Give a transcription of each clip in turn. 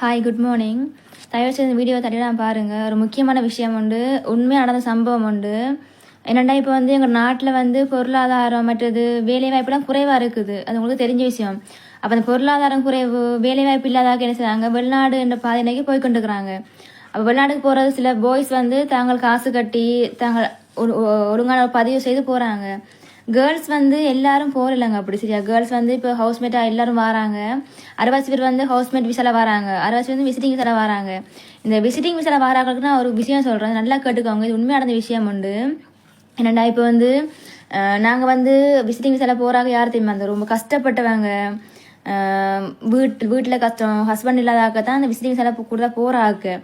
Hi good morning தயவு இந்த video தட்டிலாம் பாருங்கள் ஒரு முக்கியமான விஷயம் உண்டு. உண்மையாக நடந்த சம்பவம் உண்டு. என்னென்னா இப்போ வந்து எங்கள் நாட்டில் வந்து பொருளாதாரம் மற்றது வேலைவாய்ப்புலாம் குறைவாக இருக்குது. அது உங்களுக்கு தெரிஞ்ச விஷயம். அப்போ அந்த பொருளாதாரம் குறைவு வேலைவாய்ப்பு இல்லாதாக்க என்ன செய்கிறாங்க வெளிநாடு என்ற பாதைக்கு போய் கொண்டுக்கிறாங்க அப்போ வெளிநாட்டுக்கு போகிறது சில பாய்ஸ் வந்து தாங்கள் காசு கட்டி தாங்கள் ஒரு- ஒழுங்கான பதிவு செய்து போகிறாங்க கேர்ள்ஸ் வந்து எல்லாரும் போகலைங்க அப்படி சரியா? கேர்ள்ஸ் வந்து இப்போ ஹவுஸ்மேட்டாக எல்லாரும் வராங்க. அறுபது பேர் வந்து ஹவுஸ்மேட் விசால வராங்க. அறுபது பேர் வந்து விசிட்டிங் விசால வராங்க. இந்த விசிட்டிங் விசால வராங்களுக்கு நான் ஒரு விஷயம் சொல்கிறேன் நல்லா கேட்டுக்கோங்க. இது உண்மையாக நடந்த விஷயம் உண்டு. என்னடா இப்போ வந்து நாங்கள் வந்து விசிட்டிங் விசால போகிறாங்க யார் தெரியுமா? அந்த ரொம்ப கஷ்டப்பட்டவங்க. வீட்டு வீட்டில் கஷ்டம். ஹஸ்பண்ட் இல்லாதாக்க தான் அந்த விசிட்டிங் விசால கூட போகிறாக்கு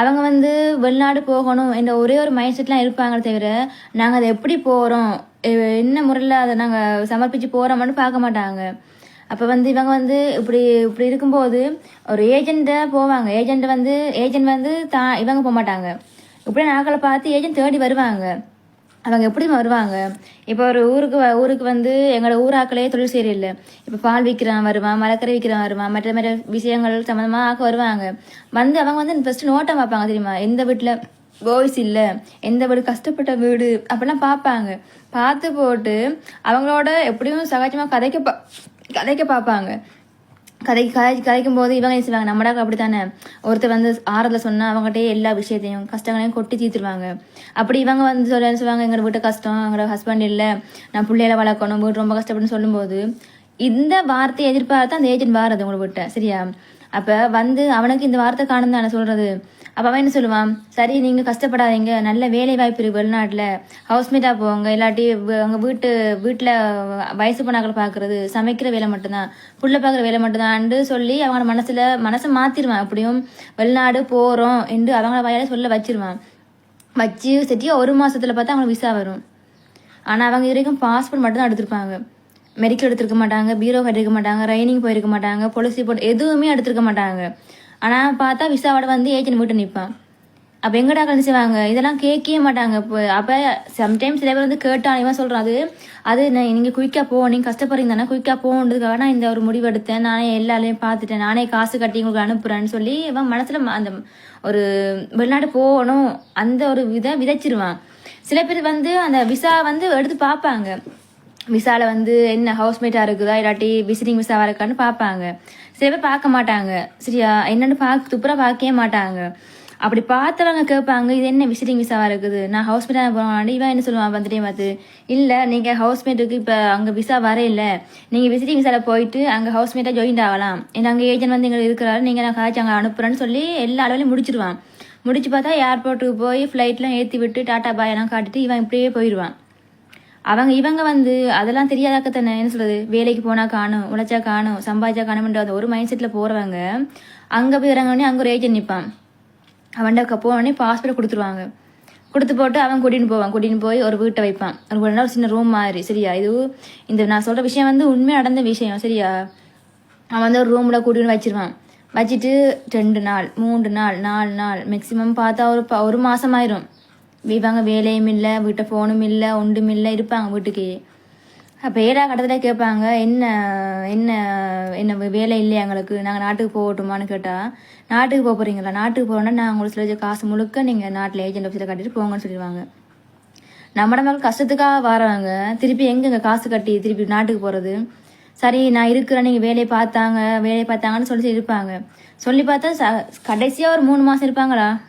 அவங்க வந்து வெளிநாடு போகணும். என்ற ஒரே ஒரு மைண்ட் செட்லாம் இருப்பாங்க தவிர நாங்கள் அதை எப்படி போகிறோம் என்ன முறையில் அதை நாங்கள் சமர்ப்பித்து போகிறோம்னு பார்க்க மாட்டாங்க. அப்போ வந்து இவங்க வந்து இப்படி இப்படி இருக்கும்போது ஒரு ஏஜெண்ட்டை போவாங்க. ஏஜெண்ட் வந்து ஏஜென்ட் வந்து தா இவங்க போக மாட்டாங்க. இப்படி நாட்களை பார்த்து ஏஜென்ட் தேடி வருவாங்க. அவங்க எப்படி வருவாங்க? இப்போ ஒரு ஊருக்கு வ- ஊருக்கு வந்து எங்களோட ஊராக்களே தொழில் சரியில்லை இப்போ பால் விற்கிறான் வருவான் மலக்கரை விற்கிறான் வருவான் மற்ற மற்ற விஷயங்கள் சம்மந்தமாக ஆக்க வருவாங்க. வந்து அவங்க வந்து ஃபஸ்ட்டு நோட்டம் பார்ப்பாங்க தெரியுமா? எந்த வீட்டில் வாய்ஸ் இல்லை. எந்த வீடு? கஷ்டப்பட்ட வீடு. அப்படிலாம் பார்ப்பாங்க. பார்த்து போட்டு அவங்களோட எப்படியும் சகஜமாக கதைக்க பா கதைக்க பார்ப்பாங்க. கதை கதை கதைக்கும் போது இவங்க என்ன செய்வாங்க? அப்படி தானே ஒருத்தர் வந்து ஆறுதல் சொன்னால் அவங்ககிட்டயே எல்லா விஷயத்தையும் கஷ்டங்களையும் கொட்டி தீர்த்துருவாங்க. அப்படி இவங்க வந்து சொல்ல சொல்லுவாங்க எங்களோட வீட்டு கஷ்டம் எங்களோட ஹஸ்பண்ட் இல்லை. நான் பிள்ளைகளை வளர்க்கணும் வீடு ரொம்ப கஷ்டப்பட்டுன்னு சொல்லும்போது இந்த வார்த்தையை எதிர்பார்த்து அந்த ஏஜென்ட் வாரது உங்களை விட்ட. சரியா? அப்போ வந்து அவனுக்கு இந்த வார்த்தை காணும் தானே சொல்கிறது அப்போ அவன் என்ன சொல்லுவான்? சரி நீங்கள் கஷ்டப்படாதீங்க. நல்ல வேலை வாய்ப்பு இருக்கு வெளிநாட்டில். ஹவுஸ்மேட்டாக போங்க. இல்லாட்டி அவங்க வீட்டு வீட்டில் வயசு பண்ணாக்களை பார்க்கறது சமைக்கிற வேலை மட்டும்தான். புள்ள பார்க்குற வேலை மட்டும்தான்ண்டு சொல்லி அவங்க மனசில் மனசை மாற்றிடுவான் அப்படியும் வெளிநாடு போகிறோம் என்று அவங்கள வாயால் சொல்ல வச்சிருவான். வச்சு சரியா ஒரு மாதத்தில் பார்த்தா அவங்களுக்கு விசா வரும். ஆனால் அவங்க வரைக்கும் பாஸ்போர்ட் மட்டும்தான் எடுத்திருப்பாங்க. மெடிக்கல் எடுத்திருக்க மாட்டாங்க பீரோ கட்டிருக்க மாட்டாங்க ரைனிங் போயிருக்க மாட்டாங்க பொலிசி போட்டு எதுவுமே எடுத்திருக்க மாட்டாங்க. ஆனால் பார்த்தா விசாவோட வந்து ஏஜென்ட் வீட்டு நிற்பான் அப்போ எங்கடா கழிச்சுவாங்க செய்வாங்க? இதெல்லாம் கேட்கவே மாட்டாங்க. இப்போ அப்போ சம்டைம்ஸ் சில பேர் வந்து கேட்டான் இவன் சொல்கிறான் அது அது நான் நீங்கள் குயிக்காக போ நீங்கள் கஷ்டப்படுறீங்க தானே குயிக்காக போன்றதுக்காக நான் இந்த ஒரு முடிவு எடுத்தேன். நானே எல்லாரையும் பார்த்துட்டேன். நானே காசு கட்டி உங்களுக்கு அனுப்புகிறேன்னு சொல்லி இவன் மனசில் அந்த ஒரு வெளிநாடு போகணும். அந்த ஒரு விதை விதைச்சிருவான். சில பேர் வந்து அந்த விசா வந்து எடுத்து பார்ப்பாங்க. விசாவில் வந்து என்ன ஹவுஸ்மேட்டாக இருக்குதா இல்லாட்டி விசிட்டிங் விசாவாக இருக்கான்னு பார்ப்பாங்க. சில பேர் பார்க்க மாட்டாங்க. சரியா? என்னென்னு பார்க்க துப்புரா பார்க்கவே மாட்டாங்க. அப்படி பார்த்தவங்க கேட்பாங்க இது என்ன விசிட்டிங் விசாவாக இருக்குது? நான் ஹவுஸ்மேட்டா போனேன் இவன் என்ன சொல்லுவான் வந்துட்டே பார்த்து நீங்கள் ஹவுஸ் ஹவுஸ்மேட்டுக்கு இப்போ அங்கே விசா வர இல்லை. நீங்கள் விசிட்டிங் விசாவில் போயிட்டு அங்க ஹவுஸ்மேட்டா ஜாயின் ஆகலாம். ஏன்னா அங்கே ஏஜென்ட் வந்து எங்களுக்கு இருக்கிறாரு. நீங்கள் நான் காய்ச்சி அங்கே அனுப்புகிறேன்னு சொல்லி எல்லா அளவுலையும் முடிச்சிருவான். முடிச்சு பார்த்தா ஏர்போர்ட்டுக்கு போய் ஃப்ளைட்லாம் ஏற்றி விட்டு டாட்டா பாயெல்லாம் காட்டிட்டு இவன் இப்படியே போயிடுவான் அவங்க இவங்க வந்து அதெல்லாம் தெரியாதாக்க தானே என்ன சொல்றது? வேலைக்கு போனா காணும் உழைச்சா காணும் சம்பாதிச்சா காணும்ன்ற அந்த ஒரு மைண்ட் செட்ல போறவங்க அங்க போய் இறங்கினே அங்க ஒரு ஏஜென்ட் நிப்பான். அவன்கிட்ட போனோடனே பாஸ்போர்ட் கொடுத்துருவாங்க. கொடுத்து போட்டு அவன் கூட்டின்னு போவான். கூட்டின்னு போய் ஒரு வீட்டை வைப்பான். ஒரு ஒரு நாள் சின்ன ரூம் மாதிரி சரியா? இது இந்த நான் சொல்ற விஷயம் வந்து உண்மையா நடந்த விஷயம் சரியா? அவன் வந்து ஒரு ரூம்ல கூட்டின்னு வச்சிருவான். வச்சுட்டு ரெண்டு நாள் மூன்று நாள் நாலு நாள் மேக்சிமம் பார்த்தா ஒரு ஒரு மாசம் ஆயிரும் இவங்க வேலையும் இல்லை வீட்டை ஃபோனும் இல்லை ஒன்றும் இல்லை இருப்பாங்க வீட்டுக்கு. அப்போ ஏழா கட்டத்தில் கேட்பாங்க என்ன என்ன என்ன வேலை இல்லையா எங்களுக்கு? நாங்கள் நாட்டுக்கு போகட்டுமான்னு கேட்டால் நாட்டுக்கு போக போகிறீங்களா நாட்டுக்கு போகிறோன்னா நான் உங்களுக்கு சொல்ல காசு முழுக்க நீங்கள் நாட்டில் ஏஜென்ட் ஆஃபீஸில் கட்டிட்டு போங்கன்னு சொல்லிடுவாங்க. நம்ம மக்கள் கஷ்டத்துக்காக வரவங்க திருப்பி எங்கங்க காசு கட்டி திருப்பி நாட்டுக்கு போகிறது சரி நான் இருக்கிறேன் நீங்கள் வேலையை பார்த்தாங்க வேலையை பார்த்தாங்கன்னு சொல்லி இருப்பாங்க. சொல்லி பார்த்தா ச- கடைசியாக ஒரு மூணு மாதம் இருப்பாங்களா?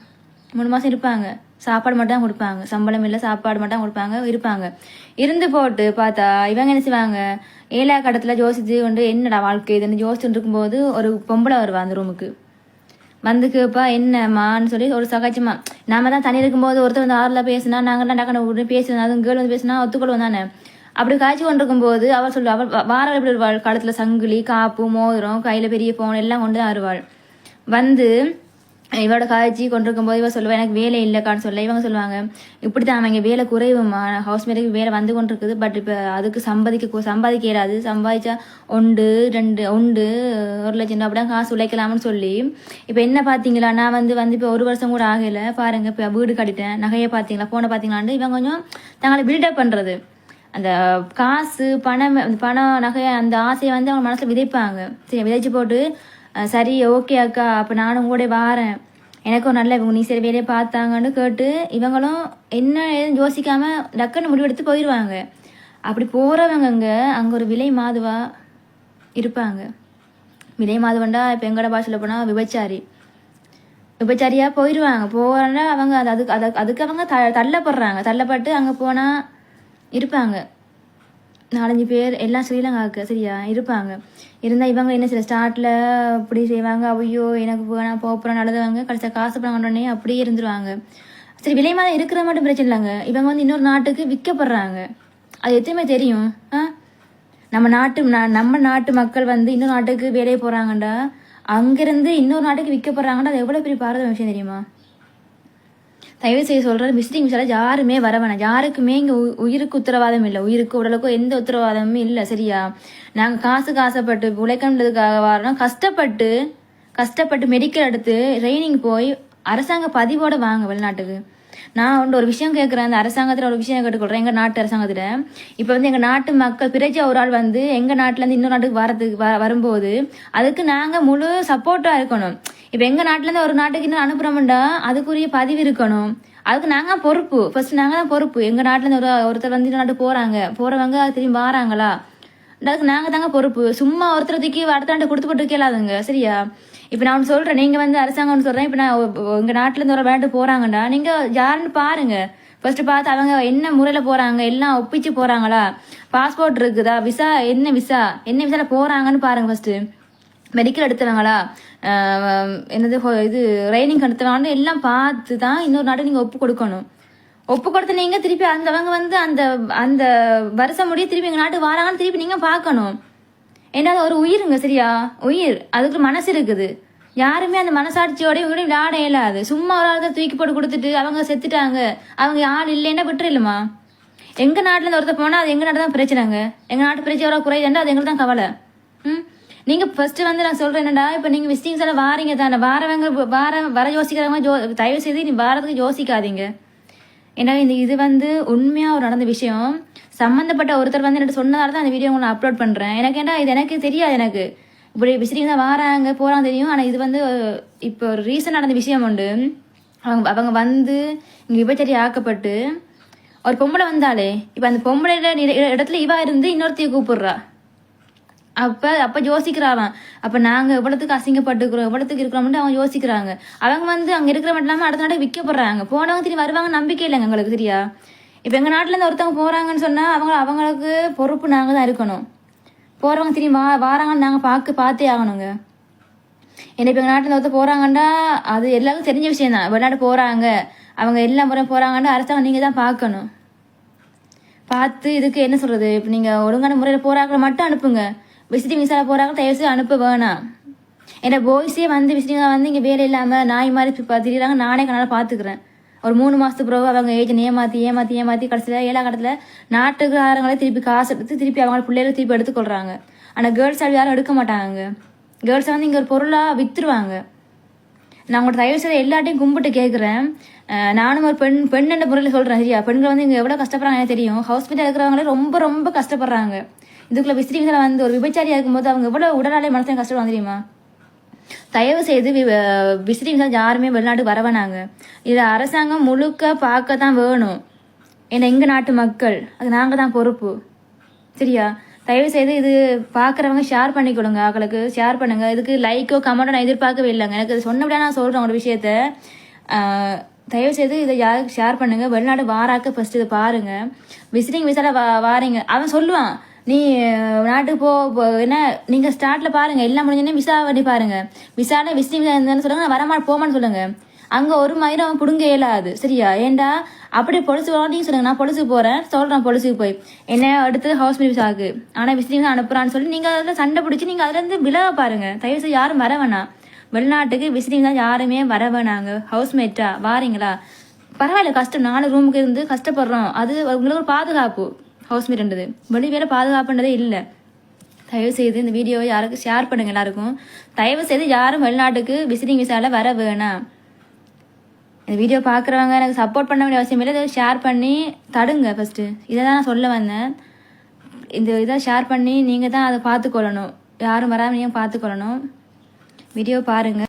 மூணு மாதம் இருப்பாங்க. சாப்பாடு மட்டும் தான் கொடுப்பாங்க. சம்பளம் இல்லை சாப்பாடு மட்டும் தான் கொடுப்பாங்க இருப்பாங்க. இருந்து போட்டு பார்த்தா இவங்க என்ன செய்வாங்க? ஏழா கடத்துல ஜோசிச்சு கொண்டு என்னடா வாழ்க்கை இதுன்னு யோசிச்சுட்டு இருக்கும்போது ஒரு பொம்பளை வருவா அந்த ரூமுக்கு வந்து கேப்பா என்னம்மான்னு சொல்லி ஒரு சகஜமா நாம தான் தனி இருக்கும்போது ஒருத்தர் வந்து ஆறுல பேசினா நாங்க டக்குனு உடனே பேசுனா அதுவும் கேள் வந்து பேசினா ஒத்துக்கொள்வோம் தானே? அப்படி காய்ச்சி கொண்டிருக்கும் போது அவள் சொல்லுவா அவள் வாரம் வார எப்படி வருவாள்? கழுத்துல சங்கிலி காப்பு மோதிரம் கையில பெரிய போன் எல்லாம் கொண்டு தான் வருவாள். வந்து இவரோட காய்ச்சி கொண்டிருக்கும் போது இவ சொல்லுவா எனக்கு வேலை இல்லைக்கான்னு சொல்ல. இவங்க சொல்லுவாங்க இப்படி தான் அவங்க வேலை குறைவுமா ஹவுஸ்மேட்டுக்கு வேலை வந்து கொண்டிருக்குது. பட் இப்போ அதுக்கு சம்பாதிக்க சம்பாதிக்க இயலாது. சம்பாதிச்சா ஒன்று ரெண்டு ஒன்று ஒரு லட்சம் அப்படியே காசு உழைக்கலாம்னு சொல்லி. இப்போ என்ன பார்த்தீங்களா நான் வந்து வந்து இப்போ ஒரு வருஷம் கூட ஆகலை. பாருங்க இப்போ வீடு கட்டிட்டேன். நகையை பார்த்தீங்களா ஃபோனை பார்த்தீங்களான்னு இவங்க கொஞ்சம் தங்களை பில்டப் பண்ணுறது அந்த காசு பணம் பணம் நகை அந்த ஆசையை வந்து அவங்க மனசில் விதைப்பாங்க. சரி விதைச்சு போட்டு சரி ஓகே அக்கா அப்போ நானும் கூட வாரேன். எனக்கும் நல்ல இவங்க நீ சரி வேலையை பார்த்தாங்கன்னு கேட்டு இவங்களும் என்ன ஏதுன்னு யோசிக்காமல் டக்குன்னு முடிவெடுத்து போயிடுவாங்க அப்படி போகிறவங்க அங்கே ஒரு விலை மாதுவா இருப்பாங்க. விலை மாதுவண்டா இப்போ எங்களோட பாஷையில் போனால் விபச்சாரி. விபச்சாரியாக போயிடுவாங்க போகிறனா அவங்க அது அதுக்கு அதுக்கு அவங்க த தள்ளப்படுறாங்க. தள்ளப்பட்டு அங்கே போனால் இருப்பாங்க. நாலஞ்சு பேர் எல்லாம் ஸ்ரீலங்காவுக்கு சரியா? இருப்பாங்க. இருந்தால் இவங்க என்ன சில ஸ்டார்ட்டில் அப்படி செய்வாங்க ஐயோ எனக்கு வேணாம் போகிறோம் நல்லதுவாங்க கடைசியாக காசு பணம் கொண்டோடனே அப்படியே இருந்துருவாங்க. சரி விலை மாதிரி இருக்கிற மட்டும் பிரச்சனை இல்லைங்க. இவங்க வந்து இன்னொரு நாட்டுக்கு விற்கப்படுறாங்க. அது எத்தனையுமே தெரியும். ஆ? நம்ம நாட்டு நம்ம நாட்டு மக்கள் வந்து இன்னொரு நாட்டுக்கு வேலையை போகிறாங்கண்டா அங்கேருந்து இன்னொரு நாட்டுக்கு விற்கப்படுறாங்கடா அது எவ்வளோ பெரிய பாரத விஷயம் தெரியுமா? தயவு செய்ய சொல்கிறேன் விசிட்டிங் விசால யாருமே வர வேணாம். யாருக்குமே இங்கே உயிருக்கு உத்தரவாதம் இல்லை. உயிருக்கு உடலுக்கு எந்த உத்தரவாதமும் இல்லை சரியா? நாங்கள் காசு காசப்பட்டு உழைக்கணுன்றதுக்காக வரோம். கஷ்டப்பட்டு கஷ்டப்பட்டு மெடிக்கல் எடுத்து ட்ரைனிங் போய் அரசாங்க பதிவோடு வாங்க வெளிநாட்டுக்கு. நான் வந்து ஒரு விஷயம் கேட்குறேன் அந்த அரசாங்கத்தில் ஒரு விஷயம் கேட்டுக்கொள்கிறேன் எங்கள் நாட்டு அரசாங்கத்தில். இப்போ வந்து எங்கள் நாட்டு மக்கள் பிரஜா ஒரு ஆள் வந்து எங்கள் நாட்டிலேருந்து இன்னொரு நாட்டுக்கு வரதுக்கு வ வரும்போது அதுக்கு நாங்கள் முழு சப்போர்ட்டாக இருக்கணும். இப்போ எங்கள் நாட்டிலேருந்து ஒரு நாட்டுக்கு இன்னும் அனுப்புகிறோம்டா அதுக்குரிய பதிவு இருக்கணும். அதுக்கு நாங்கள் பொறுப்பு. ஃபர்ஸ்ட் நாங்கள் தான் பொறுப்பு. எங்கள் நாட்டிலேருந்து ஒரு ஒருத்தர் வந்து நாட்டு போகிறாங்க போகிறவங்க திரும்பி வாராங்களா? அதுக்கு நாங்கள் தாங்க பொறுப்பு. சும்மா ஒருத்தர் அடுத்த நாட்டு கொடுத்து போட்டு கேளாதுங்க. சரியா? இப்போ நான் ஒன்று சொல்கிறேன் நீங்கள் வந்து அரசாங்கம்னு சொல்கிறேன் இப்போ நான் எங்கள் நாட்டிலேருந்து ஒரு விளையாட்டு போகிறாங்கடா நீங்கள் யாருன்னு பாருங்க. ஃபர்ஸ்ட் பார்த்து அவங்க என்ன முறையில் போகிறாங்க எல்லாம் ஒப்பிச்சு போகிறாங்களா பாஸ்போர்ட் இருக்குதா? விசா என்ன விசா என்ன விசாவில் போகிறாங்கன்னு பாருங்க ஃபர்ஸ்ட்டு மெடிக்கல் எடுத்தவங்களா என்னது இது ரைனிங் எடுத்தவங்கன்னு எல்லாம் பார்த்து தான் இன்னொரு நாட்டை நீங்கள் ஒப்பு கொடுக்கணும். ஒப்பு கொடுத்து நீங்கள் திருப்பி அந்தவங்க வந்து அந்த அந்த வருஷம் முடிய திருப்பி எங்கள் நாட்டுக்கு வராங்கன்னு திருப்பி நீங்கள் பார்க்கணும். ஏன்னா அது ஒரு உயிருங்க சரியா? உயிர். அதுக்கு மனசு இருக்குது. யாருமே அந்த மனசாட்சியோட இவங்க விளையாட இயலாது. சும்மா ஒரு ஆளுக்கு தூக்கி போட்டு கொடுத்துட்டு அவங்க செத்துட்டாங்க. அவங்க ஆள் இல்லைன்னா விட்டுருலுமா எங்க நாட்டுல இருந்து ஒருத்தர் போனா அது எங்க நாட்டு தான் பிரச்சனைங்க. எங்க நாட்டு பிரச்சனை குறையுதுன்னா அது எங்களுக்கு தான் கவலை. ம்? நீங்க ஃபர்ஸ்ட் வந்து நான் சொல்றேன் என்னடா இப்ப நீங்க விசிட்டிங்ஸ் எல்லாம் வாரீங்க தானே. வாரவங்க வார வர யோசிக்கிறவங்க ஜோ தயவு செய்து நீ வாரத்துக்கு யோசிக்காதீங்க. ஏன்னா இந்த இது வந்து உண்மையாக ஒரு நடந்த விஷயம். சம்மந்தப்பட்ட ஒருத்தர் வந்து என்கிட்ட சொன்னதால தான் அந்த வீடியோ நான் அப்லோட் பண்ணுறேன் எனக்கு ஏன்னா இது எனக்கு தெரியாது எனக்கு. இப்படி விசிட்டிங் தான் வாராங்க போகிறாங்க தெரியும். ஆனால் இது வந்து இப்போ ஒரு ரீசன் நடந்த விஷயம் உண்டு. அவங்க அவங்க வந்து இங்கே விபச்சரி ஆக்கப்பட்டு ஒரு பொம்பளை வந்தாலே இப்போ அந்த பொம்பளை இடத்துல இவா இருந்து இன்னொருத்தையும் கூப்பிடுறா. அப்ப அப்ப யோசிக்கிறாராம். அப்ப நாங்க எவ்வளவுக்கு அசிங்கப்பட்டுக்கிறோம் எவ்வளவுக்கு இருக்கிறோம்னு அவங்க யோசிக்கிறாங்க. அவங்க வந்து அங்க இருக்கிற மட்டும் இல்லாம அடுத்த நாட்டை விற்கப்படுறாங்க. போனவங்க திரும்பி வருவாங்க நம்பிக்கை இல்லைங்க எங்களுக்கு சரியா? இப்ப எங்க நாட்டுல இருந்து ஒருத்தவங்க போறாங்கன்னு சொன்னா அவங்க அவங்களுக்கு பொறுப்பு நாங்க தான் இருக்கணும். போறவங்க திரும்பி வா வாராங்கன்னு நாங்க பார்க்க பார்த்தே ஆகணுங்க. ஏன்னா இப்போ எங்கள் நாட்டில் ஒருத்தர் போகிறாங்கன்னா அது எல்லாருக்கும் தெரிஞ்ச விஷயம் தான். வெளிநாடு போகிறாங்க அவங்க எல்லா முறையும் போகிறாங்கன்னா அரசாங்கம் நீங்கள் தான் பார்க்கணும். பார்த்து இதுக்கு என்ன சொல்கிறது இப்போ நீங்கள் ஒழுங்கான முறையில் போகிறாங்க மட்டும் அனுப்புங்க. விசிட்டிங் விசால போகிறாங்க தயவு அனுப்ப வேணாம் ஏன்னா பாய்ஸே வந்து விசிட்டிங்காக வந்து இங்கே வேலை இல்லாமல் நாய் மாதிரி திரியிறாங்க நானே கண்ணால் பார்த்துக்கிறேன் ஒரு மூணு மாதத்துக்கு பிறகு அவங்க ஏஜென்ட் ஏமாற்றி ஏமாற்றி ஏமாற்றி கடைசியில் ஏழா கட்டத்தில் நாட்டுக்காரங்களே திருப்பி காசு எடுத்து திருப்பி அவங்க பிள்ளைகளை திருப்பி எடுத்துக்கொள்கிறாங்க ஆனால் கேர்ள்ஸ் அது யாரும் எடுக்க மாட்டாங்க கேர்ள்ஸை வந்து இங்கே ஒரு பொருளாக விற்றுருவாங்க நான் உங்களோட தயவு செய்து எல்லாட்டையும் கும்பிட்டு கேட்குறேன் நானும் ஒரு பெண் பெண் என்ற முறையில் சொல்கிறேன் சரியா பெண்கள் வந்து இங்கே எவ்வளோ கஷ்டப்படுறாங்க தெரியும் ஹாஸ்பிட்டல் இருக்கிறவங்களே ரொம்ப ரொம்ப கஷ்டப்படுறாங்க இதுக்குள்ள விசிட்டிங்ஸில் வந்து ஒரு விபச்சாரியாக இருக்கும்போது அவங்க எவ்வளோ உடலாலே மனசையும் கஷ்டம் தெரியுமா? தயவு செய்து விசிட்டிங்ஸ் யாருமே வெளிநாட்டுக்கு வர இதை இது அரசாங்கம் முழுக்க பார்க்க தான் வேணும். ஏன்னா எங்கள் நாட்டு மக்கள் அது நாங்கள் தான் பொறுப்பு. சரியா? தயவு செய்து இது பார்க்குறவங்க ஷேர் பண்ணி கொடுங்க அவங்களுக்கு ஷேர் பண்ணுங்க. இதுக்கு லைக்கோ கமெண்டோ நான் எதிர்பார்க்கவே இல்லைங்க. எனக்கு இது சொன்னபடியா நான் சொல்கிறேன் ஒரு விஷயத்த. தயவு செய்து இதை யாருக்கு ஷேர் பண்ணுங்க? வெளிநாடு வாராக்க ஃபர்ஸ்ட் இதை பாருங்க. விசிட்டிங் விசால வா வாரீங்க. அவன் சொல்லுவான் நீ நாட்டுக்கு போ என்ன நீங்கள் ஸ்டார்ட்ல பாருங்க. எல்லாம் முடிஞ்சோடனே விசா பண்ணி பாருங்க. விசால விசிட்டிங் விசா இருந்தாலும் சொல்லுங்க நான் வரமா போமான்னு சொல்லுங்க. அங்க ஒரு மயிரம் அவன் பிடுங்க இயலாது. சரியா? ஏன்டா அப்படியே பொலிசு வரட்டியும் சொல்லுங்க. நான் பொலிசுக்கு போறேன். சொல்றேன் பொலிசுக்கு போய். என்ன அடுத்து ஹவுஸ் மினிஸ் ஆகு ஆனா விசிட்டிங் தான் அனுப்புறான்னு சொல்லி நீங்க அதுல சண்டை பிடிச்சி நீங்க அதுல இருந்து விலக பாருங்க. தயவுசெய்து யாரும் வர வேணாம். வெளிநாட்டுக்கு விசிட்டிங் தான் யாருமே வர வேணாங்க. ஹவுஸ்மேட்டா வாரீங்களா? பரவாயில்ல கஷ்டம். நாலு ரூமுக்கு இருந்து கஷ்டப்படுறோம். அது உங்களுக்கு ஒரு பாதுகாப்பு. ஹவுஸ்மேட்ன்றது வெளி வேலை பாதுகாப்புன்றதே இல்லை. தயவு செய்து இந்த வீடியோவை யாருக்கும் ஷேர் பண்ணுங்க எல்லாருக்கும். தயவு செய்து யாரும் வெளிநாட்டுக்கு விசிட்டிங் விசால வர வேணாம். இந்த வீடியோ பார்க்குறவங்க எனக்கு சப்போர்ட் பண்ண வேண்டிய அவசியம் இல்லை. இதை ஷேர் பண்ணி தடுங்க ஃபஸ்ட்டு இதை தான் நான் சொல்ல வந்தேன். இந்த இதை ஷேர் பண்ணி நீங்கள் தான் அதை பார்த்துக்கொள்ளணும். யாரும் வராமல் நீங்கள் பார்த்துக்கொள்ளணும். வீடியோ பாருங்கள்